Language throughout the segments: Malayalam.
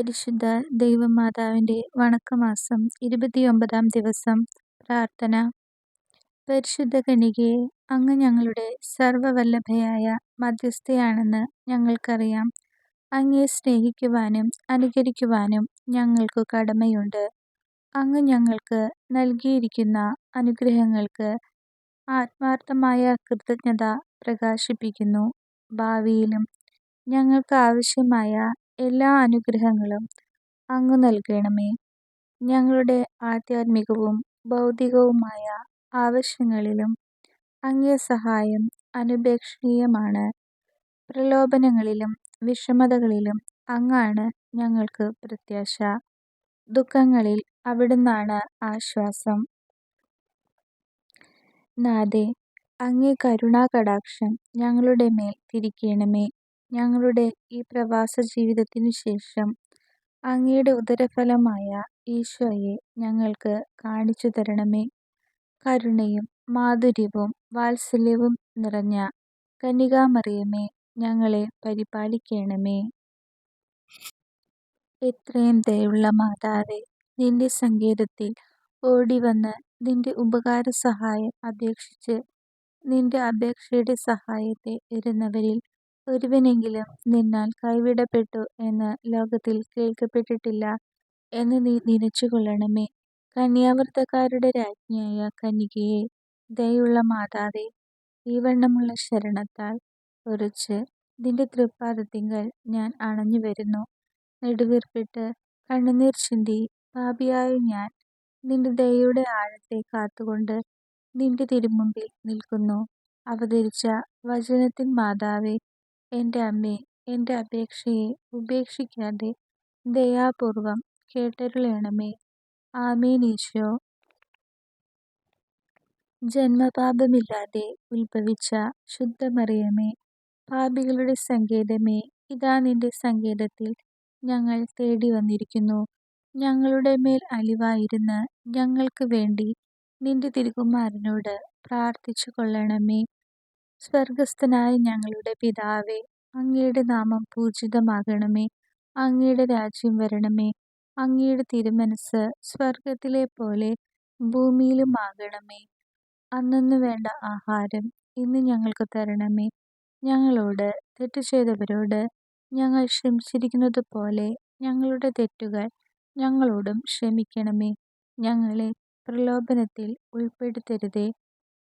പരിശുദ്ധ ദൈവമാതാവിന്റെ വണക്കമാസം ഇരുപത്തിയൊമ്പതാം ദിവസം പ്രാർത്ഥന. പരിശുദ്ധ കണികയെ അങ്ങ് ഞങ്ങളുടെ സർവവല്ലഭയായ മധ്യസ്ഥയാണെന്ന് ഞങ്ങൾക്കറിയാം. അങ്ങയെ സ്നേഹിക്കുവാനും അനുകരിക്കുവാനും ഞങ്ങൾക്ക് കടമയുണ്ട്. അങ്ങ് ഞങ്ങൾക്ക് നൽകിയിരിക്കുന്ന അനുഗ്രഹങ്ങൾക്ക് ആത്മാർത്ഥമായ കൃതജ്ഞത പ്രകാശിപ്പിക്കുന്നു. ഭാവിയിലും ഞങ്ങൾക്കാവശ്യമായ എല്ലാ അനുഗ്രഹങ്ങളും അങ്ങ് നൽകണമേ. ഞങ്ങളുടെ ആധ്യാത്മികവും ഭൗതികവുമായ ആവശ്യങ്ങളിലും അങ്ങേ സഹായം അനുപേക്ഷണീയമാണ്. പ്രലോഭനങ്ങളിലും വിഷമതകളിലും അങ്ങാണ് ഞങ്ങൾക്ക് പ്രത്യാശ. ദുഃഖങ്ങളിൽ അവിടുന്നാണ് ആശ്വാസം. നാഥേ, അങ്ങേ കരുണാകടാക്ഷം ഞങ്ങളുടെ മേൽ തിരിക്കേണമേ. ഞങ്ങളുടെ ഈ പ്രവാസ ജീവിതത്തിനു ശേഷം അങ്ങയുടെ ഉദരഫലമായ ഈശോയെ ഞങ്ങൾക്ക് കാണിച്ചു തരണമേ. കരുണയും മാധുര്യവും വാത്സല്യവും നിറഞ്ഞ കനികാമറിയമേ ഞങ്ങളെ പരിപാലിക്കണമേ. എത്രയും ദയുള്ള മാതാവേ, നിന്റെ സങ്കേതത്തിൽ ഓടി വന്ന് നിന്റെ ഉപകാര സഹായം അപേക്ഷിച്ച് നിന്റെ അപേക്ഷയുടെ സഹായത്തെ എരുന്നവരിൽ ഒരുവനെങ്കിലും നിന്നാൽ കൈവിടപ്പെട്ടു എന്ന് ലോകത്തിൽ കേൾക്കപ്പെട്ടിട്ടില്ല എന്ന് നീ നിനച്ചുകൊള്ളണമേ. കന്യാവൃത്തക്കാരുടെ രാജ്ഞിയായ കന്യകയെ ദയുള്ള മാതാവേ, ഈ-വണ്ണമുള്ള ശരണത്താൽ ഉറച്ച് നിന്റെ തൃപ്പാദത്തിങ്കൽ ഞാൻ അണഞ്ഞു വരുന്നു നെടുവീർപ്പിട്ട് കണ്ണുനീർ ചിന്തി പാപിയായ ഞാൻ നിന്റെ ദയയുടെ ആഴത്തെ കാത്തുകൊണ്ട് നിന്റെ തിരുമുമ്പിൽ നിൽക്കുന്നു. അവതരിച്ച വചനത്തിൻ മാതാവേ, എന്റെ അമ്മേ, എന്റെ അപേക്ഷയെ ഉപേക്ഷിക്കാതെ ദയാപൂർവം കേട്ടരുളണമേ. ആമേൻ ഈശോ. ജന്മപാപമില്ലാതെ ഉത്ഭവിച്ച ശുദ്ധമറിയമേ, പാപികളുടെ സങ്കേതമേ, ഇതാ നിന്റെ സങ്കേതത്തിൽ ഞങ്ങൾ തേടി വന്നിരിക്കുന്നു ഞങ്ങളുടെ മേൽ അലിവായിരുന്ന ഞങ്ങൾക്ക് വേണ്ടി നിന്റെ തിരുകുമാരനോട് പ്രാർത്ഥിച്ചു പ്രാർത്ഥിച്ചുകൊള്ളണമേ. സ്വർഗസ്ഥനായ ഞങ്ങളുടെ പിതാവേ, അങ്ങയുടെ നാമം പൂജിതമാകണമേ. അങ്ങയുടെ രാജ്യം വരണമേ. അങ്ങയുടെ തിരുമനസ് സ്വർഗത്തിലെ പോലെ ഭൂമിയിലും ആകണമേ അന്നു വേണ്ട ആഹാരം ഇന്ന് ഞങ്ങൾക്ക് തരണമേ. ഞങ്ങളോട് തെറ്റ് ചെയ്തവരോട് ഞങ്ങൾ ക്ഷമിച്ചിരിക്കുന്നത് പോലെ ഞങ്ങളുടെ തെറ്റുകൾ ഞങ്ങളോടും ക്ഷമിക്കണമേ. ഞങ്ങളെ പ്രലോഭനത്തിൽ ഉൾപ്പെടുത്തരുതേ,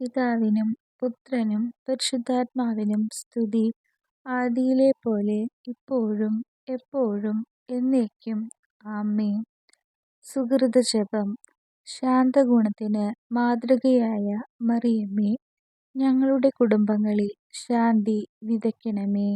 പിതാവിനും പുത്രനും പരിശുദ്ധാത്മാവിനും സ്തുതി. ആദിയിലെ പോലെ ഇപ്പോഴും എപ്പോഴും എന്നേക്കും. ആമേ സുഹൃത ജപം ശാന്തഗുണത്തിന് മാതൃകയായ മറിയമ്മേ ഞങ്ങളുടെ കുടുംബങ്ങളിൽ ശാന്തി വിതയ്ക്കണമേ.